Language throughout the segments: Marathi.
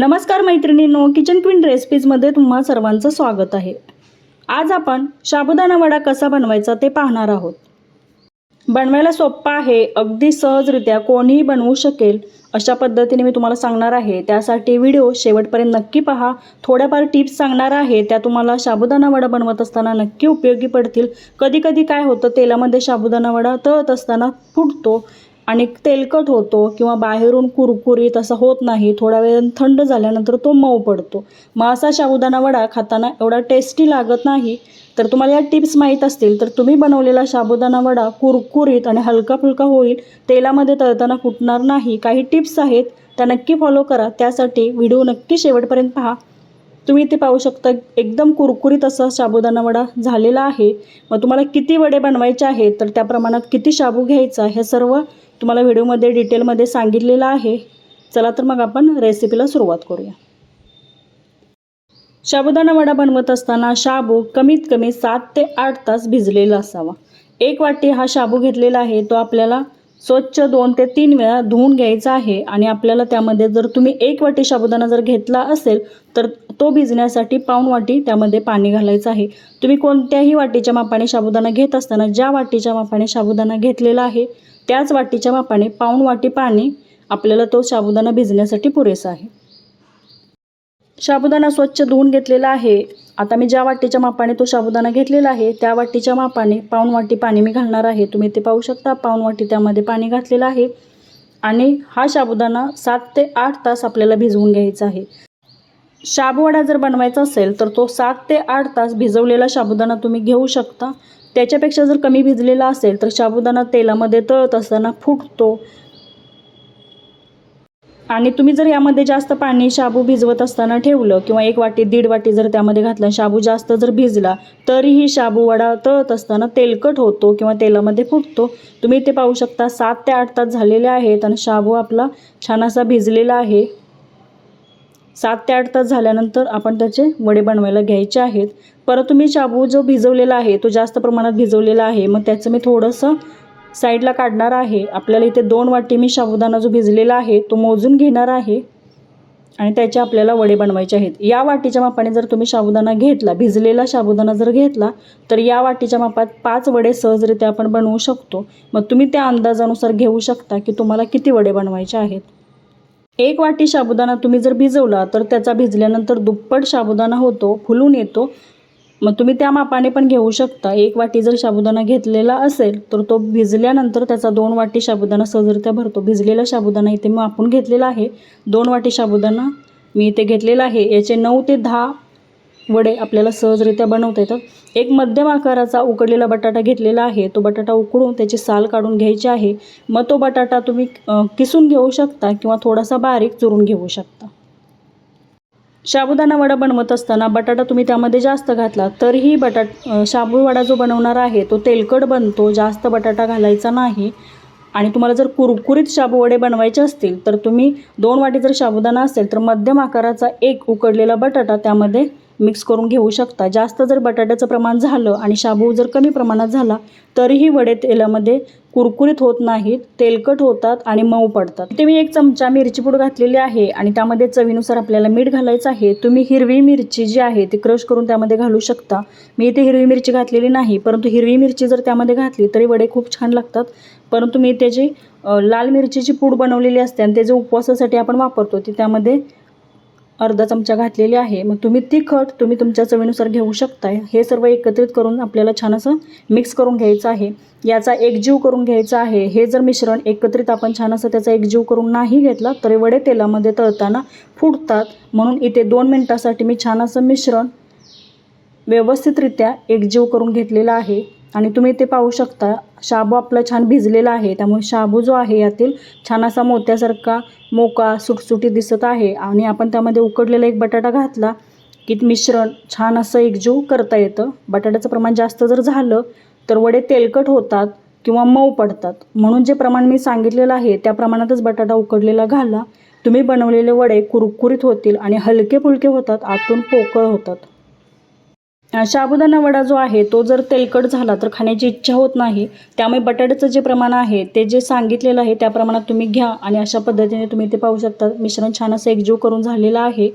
नमस्कार मैत्रिणींनो किचन क्वीन रेसिपीजमध्ये तुम्हा सर्वांचं स्वागत आहे. आज आपण साबुदाणा वडा कसा बनवायचा ते पाहणार आहोत. बनवायला सोप्पा आहे अगदी सहजरित्या कोणीही बनवू शकेल अशा पद्धतीने मी तुम्हाला सांगणार आहे. त्यासाठी व्हिडिओ शेवटपर्यंत नक्की पहा. थोड्याफार टिप्स सांगणार आहे. त्या तुम्हाला साबुदाणा वडा बनवत असताना नक्की उपयोगी पडतील. कधी कधी काय होतं तेलामध्ये साबुदाणा वडा तळत असताना फुटतो. आणि तेलकट होतो किंवा बाहेरून कुरकुरीत असं होत नाही थोड्या वेळ थंड झाल्यानंतर तो मऊ पडतो. मग असा साबुदाणा वडा खाताना एवढा टेस्टी लागत नाही. तर तुम्हाला या टिप्स माहीत असतील तर तुम्ही बनवलेला साबुदाणा वडा कुरकुरीत आणि हलका फुलका होईल तेलामध्ये तळताना फुटणार नाही. काही टिप्स आहेत त्या नक्की फॉलो करा. त्यासाठी व्हिडिओ नक्की शेवटपर्यंत पहा. तुम्ही इथे पाहू शकता एकदम कुरकुरीत असा साबुदाणा वडा झालेला आहे. मग तुम्हाला किती वडे बनवायचे आहेत तर त्या प्रमाणात किती शाबू घ्यायचा हे सर्व तुम्हाला व्हिडिओमध्ये डिटेलमध्ये सांगितलेलं आहे. चला तर मग आपण रेसिपीला सुरुवात करूया. साबुदाणा वडा बनवत असताना शाबू कमीत कमी सात ते आठ तास भिजलेला असावा. एक वाटी हा शाबू घेतलेला आहे तो आपल्याला स्वच्छ दोन ते तीन वेळा धुवून घ्यायचा आहे आणि आपल्याला त्यामध्ये जर तुम्ही एक वाटी साबुदाणा जर घेतला असेल तर तो भिजण्यासाठी पाऊण वाटी त्यामध्ये पाणी घालायचं आहे. तुम्ही कोणत्याही वाटीच्या मापाने साबुदाणा घेत असताना ज्या वाटीच्या मापाने साबुदाणा घेतलेला आहे त्याच वाटीच्या मापाने पाऊण वाटी पाणी आपल्याला तो साबुदाणा भिजण्यासाठी पुरेसा आहे. साबुदाणा स्वच्छ धुवून घेतलेला आहे. आता मी ज्या वाटीच्या मापाने तो साबुदाणा घेतलेला आहे त्या वाटीच्या मापाने पाऊण वाटी पाणी मी घालणार आहे. तुम्ही ते पाहू शकता पाऊण वाटी त्यामध्ये पाणी घातलेलं आहे आणि हा साबुदाणा सात ते आठ तास आपल्याला भिजवून घ्यायचा आहे. शाबूवडा जर बनवायचा असेल तर तो सात ते आठ तास भिजवलेला साबुदाणा तुम्ही घेऊ शकता. त्याच्यापेक्षा जर कमी भिजलेला असेल तर साबुदाणा तेलामध्ये तळत असताना फुटतो. आणि तुम्ही जर यामध्ये जास्त पाणी शाबू भिजवत असताना ठेवलं किंवा एक वाटी दीड वाटी जर त्यामध्ये घातला शाबू जास्त जर भिजला तरीही शाबू वडा तळत असताना तेलकट होतो किंवा तेलामध्ये फुटतो. तुम्ही ते पाहू शकता सात ते आठ तास झालेले आहेत आणि शाबू आपला छान असा भिजलेला आहे. सात ते आठ तास झाल्यानंतर आपण त्याचे वडे बनवायला घ्यायचे आहेत. परत तुम्ही शाबू जो भिजवलेला आहे तो जास्त प्रमाणात भिजवलेला आहे मग त्याचं मी थोडंसं साईडला काढणार आहे. आपल्याला इथे दोन वाटी मी साबुदाणा जो भिजलेला आहे तो मोजून घेणार आहे. आणि त्याचे आपल्याला वडे बनवायचे आहेत. या वाटीच्या मापाने जर तुम्ही साबुदाणा घेतला भिजलेला साबुदाणा जर घेतला तर या वाटीच्या मापात पाच वडे सहजरित्या आपण बनवू शकतो. मग तुम्ही त्या अंदाजानुसार घेऊ शकता की तुम्हाला किती वडे बनवायचे आहेत. एक वाटी साबुदाणा तुम्ही जर भिजवला तर त्याचा भिजल्यानंतर दुप्पट साबुदाणा होतो फुलून येतो. मग तुम्ही त्या मापाने पण घेऊ शकता. एक वाटी जर साबुदाणा घेतलेला असेल तर तो भिजल्यानंतर त्याचा दोन वाटी साबुदाणा सहजरित्या भरतो. भिजलेला साबुदाणा इथे मापून घेतलेला आहे. दोन वाटी साबुदाणा मी इथे घेतलेला आहे. याचे नऊ ते दहा वडे आपल्याला सहजरित्या बनवता येतात. एक मध्यम आकाराचा उकडलेला बटाटा घेतलेला आहे. तो बटाटा उकडून त्याची साल काढून घ्यायची आहे. मग तो बटाटा तुम्ही किसून घेऊ शकता किंवा थोडासा बारीक चुरून घेऊ शकता. साबुदाणा वडा बनवत असताना बटाटा तुम्ही त्यामध्ये जास्त घातला तरीही बटाट शाबूवडा शाबू वडा जो बनवणार आहे तो तेलकट बनतो जास्त बटाटा घालायचा नाही. आणि तुम्हाला जर कुरकुरीत शाबू वडे बनवायचे असतील तर तुम्ही दोन वाटी जर साबुदाणा असेल तर मध्यम आकाराचा एक उकडलेला बटाटा त्यामध्ये मिक्स करून घेऊ शकता. जास्त जर बटाट्याचं प्रमाण झालं आणि शाबू जर कमी प्रमाणात झाला तरीही वडे तेलामध्ये कुरकुरीत होत नाहीत तेलकट होतात आणि मऊ पडतात. इथे मी एक चमचा मिरची पूड घातलेली आहे आणि त्यामध्ये चवीनुसार आपल्याला मीठ घालायचं आहे. तुम्ही हिरवी मिरची जी आहे ती क्रश करून त्यामध्ये घालू शकता. मी इथे हिरवी मिरची घातलेली नाही परंतु हिरवी मिरची जर त्यामध्ये घातली तरी वडे खूप छान लागतात. परंतु मी त्याची लाल मिरचीची पूड बनवलेली असते आणि ते जे उपवासासाठी आपण वापरतो ती त्यामध्ये अर्धा चमचा घातलेली आहे. मग तुम्ही तिखट तुम्ही तुमच्या चवीनुसार घेऊ शकताय. हे सर्व एकत्रित करून आपल्याला छान असं मिक्स करून घ्यायचं आहे. याचा एकजीव करून घ्यायचा आहे. हे जर मिश्रण एकत्रित आपण छान असं त्याचा एकजीव करून नाही घेतला तरी वडे तेलामध्ये तळताना फुटतात. म्हणून इथे दोन मिनटासाठी मी छान असं मिश्रण व्यवस्थितरित्या एकजीव करून घेतलेला आहे. आणि तुम्ही ते पाहू शकता. शाबू आपला छान भिजलेला आहे. त्यामुळे शाबू जो आहे यातील छान असा मोत्यासारखा मोका सुटसुटी दिसत आहे. आणि आपण त्यामध्ये उकडलेला एक बटाटा घातला की मिश्रण छान असं एकजीव करता येतं. बटाट्याचं प्रमाण जास्त जर झालं तर वडे तेलकट होतात किंवा मऊ पडतात. म्हणून जे प्रमाण मी सांगितलेलं आहे त्या प्रमाणातच बटाटा उकडलेला घाला. तुम्ही बनवलेले वडे कुरकुरीत होतील आणि हलके फुलके होतात आतून पोकळ होतात. साबुदाणा वडा जो आहे तो जर तेलकट झाला तर खाण्याची इच्छा होत नाही. त्यामुळे बटाट्याचं जे प्रमाण आहे ते जे सांगितलेलं आहे त्या प्रमाणात तुम्ही घ्या आणि अशा पद्धतीने तुम्ही ते पाहू शकता. मिश्रण छान असं एकजीव करून झालेलं आहे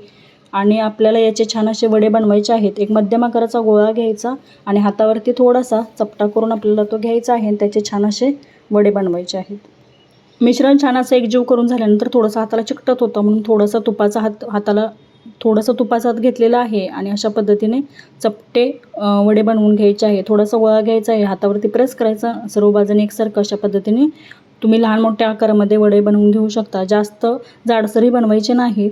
आणि आपल्याला याचे छान असे वडे बनवायचे आहेत. एक मध्यम आकाराचा गोळा घ्यायचा आणि हातावरती थोडासा चपटा करून आपल्याला तो घ्यायचा आहे आणि त्याचे छान असे वडे बनवायचे आहेत. मिश्रण छान असं एकजीव करून झाल्यानंतर थोडंसं हाताला चिकटत होतं म्हणून थोडंसं तुपाचा हात हाताला थोडंसं तुपासात घेतलेलं आहे आणि अशा पद्धतीने चपटे वडे बनवून घ्यायचे आहे. थोडासा गोळा घ्यायचा आहे. हातावरती प्रेस करायचा. सर्व बाजूने एकसारखं अशा पद्धतीने तुम्ही लहान मोठ्या आकारामध्ये वडे बनवून घेऊ शकता. जास्त जाडसरही बनवायचे नाहीत.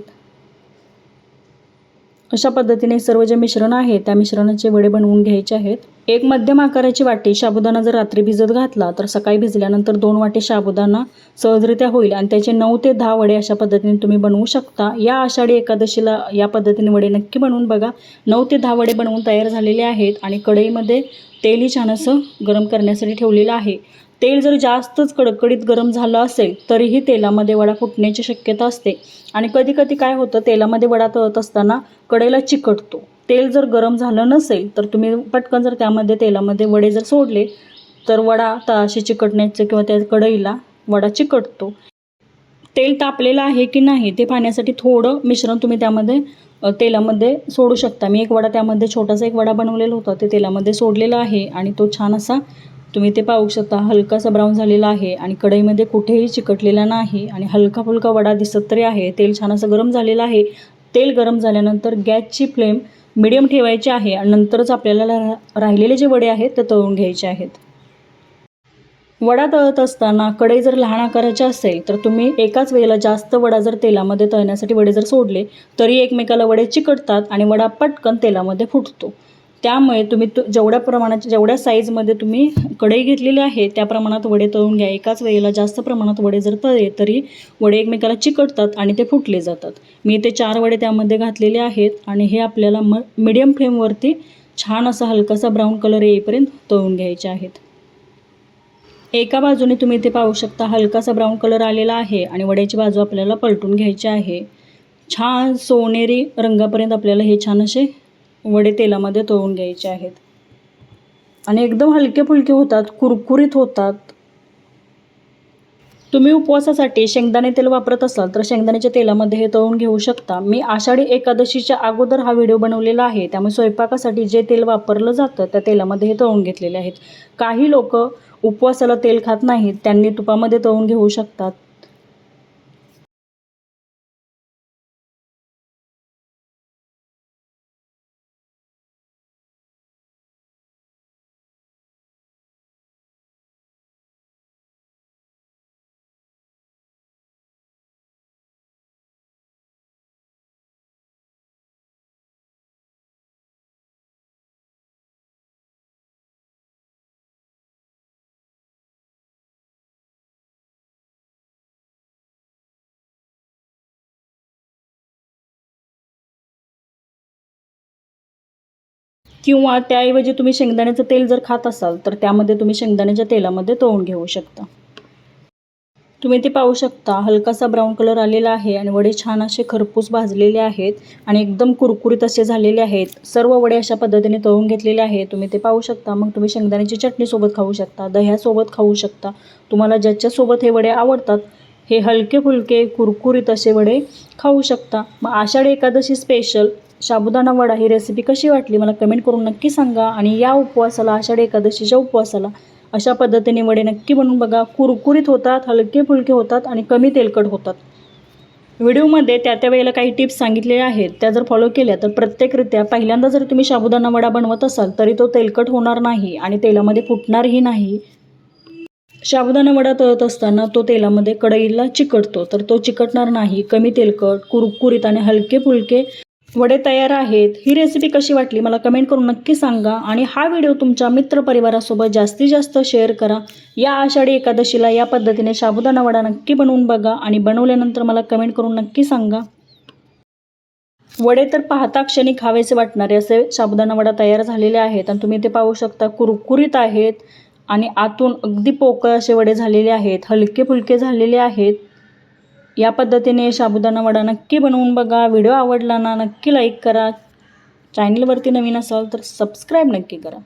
अशा पद्धतीने सर्व जे मिश्रण आहे त्या मिश्रणाचे वडे बनवून घ्यायचे आहेत. एक मध्यम आकाराची वाटी साबुदाणा जर रात्री भिजत घातला तर सकाळी भिजल्यानंतर दोन वाटी साबुदाणा सहजरित्या होईल आणि त्याचे नऊ ते दहा वडे अशा पद्धतीने तुम्ही बनवू शकता. या आषाढी एकादशीला या पद्धतीने वडे नक्की बनवून बघा. नऊ ते दहा वडे बनवून तयार झालेले आहेत आणि कढईमध्ये तेलही छान असं गरम करण्यासाठी ठेवलेलं आहे. तेल जर जास्तच कडकडीत गरम झालं असेल तरीही तेलामध्ये वडा फुटण्याची शक्यता असते. आणि कधी कधी काय होतं तेलामध्ये वडा तळत असताना कढईला चिकटतो. तेल जर गरम झालं नसेल तर तुम्ही पटकन जर त्यामध्ये तेलामध्ये वडे जर सोडले तर वडा तळाशी चिकटण्याचं किंवा त्या कढईला वडा चिकटतो. तेल तापलेलं आहे की नाही ते पाहण्यासाठी थोडं मिश्रण तुम्ही त्यामध्ये तेलामध्ये सोडू शकता. मी एक वडा त्यामध्ये छोटासा एक वडा बनवलेला होता ते तेलामध्ये सोडलेला आहे आणि तो छान असा तुम्ही ते पाहू शकता. हलकासा ब्राऊन झालेला आहे आणि कढईमध्ये कुठेही चिकटलेला नाही आणि हलका फुलका वडा दिसत तरी आहे. तेल छान असं गरम झालेलं आहे. तेल गरम झाल्यानंतर गॅसची फ्लेम मिडियम ठेवायचे आहे आणि नंतरच आपल्याला राहिलेले जे वडे आहेत ते तळून घ्यायचे आहेत. वडा तळत असताना कढई जर लहान आकाराची असेल तर तुम्ही एकाच वेळेला जास्त वडा जर तेलामध्ये तळण्यासाठी वडे जर सोडले तरी एकमेकाला वडे चिकटतात आणि वडा पटकन तेलामध्ये फुटतो. त्यामुळे तुम्ही तु जेवढ्या प्रमाणात जेवढ्या साईजमध्ये तुम्ही कढई घेतलेली आहे त्या प्रमाणात वडे तळून घ्या. एकाच वेळेला जास्त प्रमाणात वडे जर तळले तरी वडे एकमेकाला चिकटतात आणि ते फुटले जातात. मी ते चार वडे त्यामध्ये घातलेले आहेत आणि हे आपल्याला म मिडियम फ्लेमवरती छान असा हलकासा ब्राऊन कलर येईपर्यंत तळून घ्यायचे आहेत. एका बाजूने तुम्ही ते पाहू शकता हलकासा ब्राऊन कलर आलेला आहे आणि वड्याची बाजू आपल्याला पलटून घ्यायची आहे. छान सोनेरी रंगापर्यंत आपल्याला हे छान असे वडे तेलामध्ये तळून घ्यायचे आहेत. आणि एकदम हलके फुलके होतात कुरकुरीत होतात. तुम्ही उपवासासाठी शेंगदाणे तेल वापरत असाल तर शेंगदाण्याच्या तेलामध्ये हे तळून घेऊ शकता. मी आषाढी एकादशीच्या अगोदर हा व्हिडिओ बनवलेला आहे त्यामुळे स्वयंपाकासाठी जे तेल वापरलं जातं त्या तेलामध्ये हे तळून घेतलेले आहेत. काही लोक उपवासाला तेल खात नाहीत त्यांनी तुपामध्ये तळून घेऊ शकतात. किंवा त्याऐवजी तुम्ही शेंगदाण्याचं तेल जर खात असाल तर त्यामध्ये तुम्ही शेंगदाण्याच्या तेलामध्ये तळून घेऊ शकता. तुम्ही ते पाहू शकता हलकासा ब्राऊन कलर आलेला आहे आणि वडे छान असे खरपूस भाजलेले आहेत आणि एकदम कुरकुरीत असे झालेले आहेत. सर्व वडे अशा पद्धतीने तळून घेतलेले आहेत. तुम्ही ते पाहू शकता. मग तुम्ही शेंगदाण्याची चटणीसोबत खाऊ शकता दह्यासोबत खाऊ शकता. तुम्हाला ज्याच्यासोबत हे वडे आवडतात हे हलके फुलके कुरकुरीत असे वडे खाऊ शकता. मग आषाढी एकादशी स्पेशल साबुदाणा वडा ही रेसिपी कशी वाटली मला कमेंट करून नक्की सांगा. आणि या उपवासाला आषाढी एकादशीच्या उपवासाला अशा पद्धतीने वडे नक्की बनवून बघा. कुरकुरीत होतात हलके फुलके होतात आणि कमी तेलकट होतात. व्हिडिओमध्ये त्या त्या वेळेला काही टिप्स सांगितलेल्या आहेत. त्या जर फॉलो केल्या तर प्रत्येकरित्या पहिल्यांदा जर तुम्ही साबुदाणा वडा बनवत असाल तरी तो तेलकट होणार नाही आणि तेलामध्ये फुटणारही नाही. साबुदाणा वडा तळत असताना तो तेलामध्ये कढईला चिकटतो तर तो चिकटणार नाही. कमी तेलकट कुरकुरीत आणि हलके फुलके वडे तयार आहेत ही रेसिपी कशी वाटली मला कमेंट करून नक्की सांगा आणि हा व्हिडिओ तुमच्या मित्रपरिवारासोबत जास्तीत जास्त शेअर करा. या आषाढी एकादशीला या पद्धतीने साबुदाणा वडा नक्की बनवून बघा आणि बनवल्यानंतर मला कमेंट करून नक्की सांगा. वडे तर पाहता क्षणी खावेसे वाटणारे असे साबुदाणा वडा तयार झालेले आहेत आणि तुम्ही ते पाहू शकता कुरकुरीत आहेत आणि आतून अगदी पोकळ असे वडे झालेले आहेत हलके फुलके झालेले आहेत. या पद्धतीने साबुदाणा वडा नक्की बनवून बघा. व्हिडिओ आवडला ना नक्की लाईक करा. चॅनलवरती नवीन असाल तर सबस्क्राईब नक्की करा.